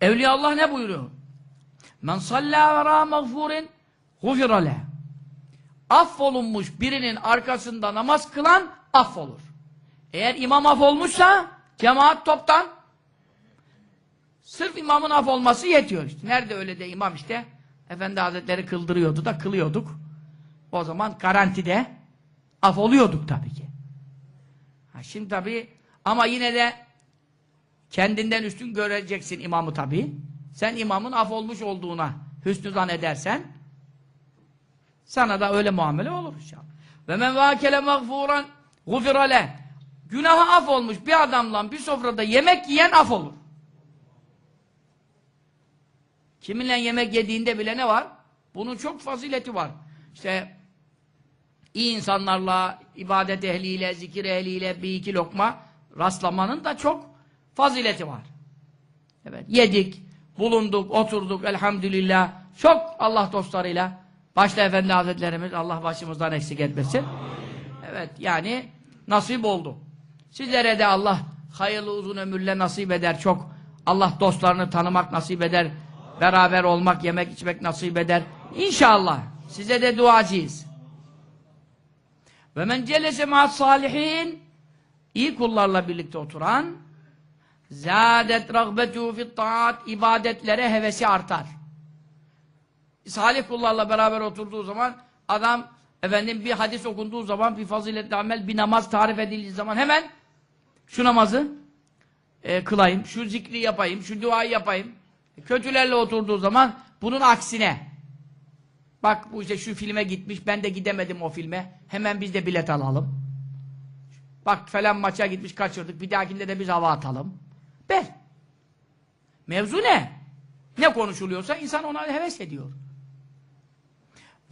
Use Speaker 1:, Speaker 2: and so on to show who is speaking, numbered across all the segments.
Speaker 1: Evliya Allah ne buyuruyor? Men sallâ verâ mağfurin gufira leh. Affolunmuş birinin arkasında namaz kılan affolur. Eğer imam af olmuşsa cemaat toptan sırf imamın af olması yetiyor işte. Nerede öyle de imam işte Efendi Hazretleri kıldırıyordu da kılıyorduk. O zaman garantide af oluyorduk tabii ki. Ha, şimdi tabii ama yine de kendinden üstün göreceksin imamı tabii. Sen imamın af olmuş olduğuna hüsnü zan edersen sana da öyle muamele olur inşallah. Ve men vâkele mağfuran gufira leh. Günahı af olmuş bir adamla bir sofrada yemek yiyen af olur. Kiminle yemek yediğinde bile ne var? Bunun çok fazileti var. İşte iyi insanlarla, ibadet ehliyle, zikir ehliyle bir iki lokma rastlamanın da çok fazileti var. Evet, yedik, bulunduk, oturduk elhamdülillah. Çok Allah dostlarıyla başta Efendi Hazretlerimiz Allah başımızdan eksik etmesin. Evet, yani nasip oldu. Sizlere de Allah hayırlı uzun ömürle nasip eder çok. Allah dostlarını tanımak nasip eder. Beraber olmak, yemek içmek nasip eder. İnşallah. Size de duacıyız. Ve men celese ma'as salihin iyi kullarla birlikte oturan zâdet rağbetu fit taat ibadetlere hevesi artar. Salih kullarla beraber oturduğu zaman adam efendim bir hadis okunduğu zaman bir faziletli amel bir namaz tarif edildiği zaman hemen şu namazı e, kılayım, şu zikri yapayım, şu duayı yapayım. Kötülerle oturduğu zaman bunun aksine bak bu işte şu filme gitmiş ben de gidemedim o filme hemen biz de bilet alalım. Bak falan maça gitmiş kaçırdık bir dahakinde de biz hava atalım. Ver. Mevzu ne? Ne konuşuluyorsa insan ona heves ediyor.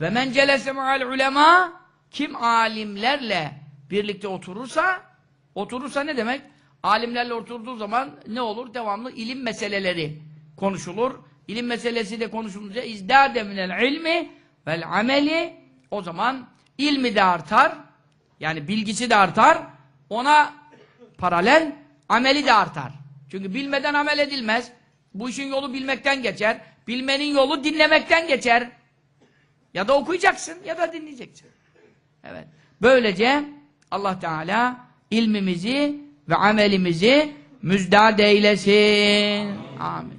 Speaker 1: Ve men celese ma'al ulema kim alimlerle birlikte oturursa oturursa ne demek? Alimlerle oturduğu zaman ne olur? Devamlı ilim meseleleri konuşulur. İlim meselesi de konuşulunca izdâde minel ilmi vel ameli o zaman ilmi de artar. Yani bilgisi de artar. Ona paralel ameli de artar. Çünkü bilmeden amel edilmez. Bu işin yolu bilmekten geçer. Bilmenin yolu dinlemekten geçer. Ya da okuyacaksın ya da dinleyeceksin. Evet. Böylece Allah Teala ilmimizi ve amelimizi müjdat eylesin. Amin.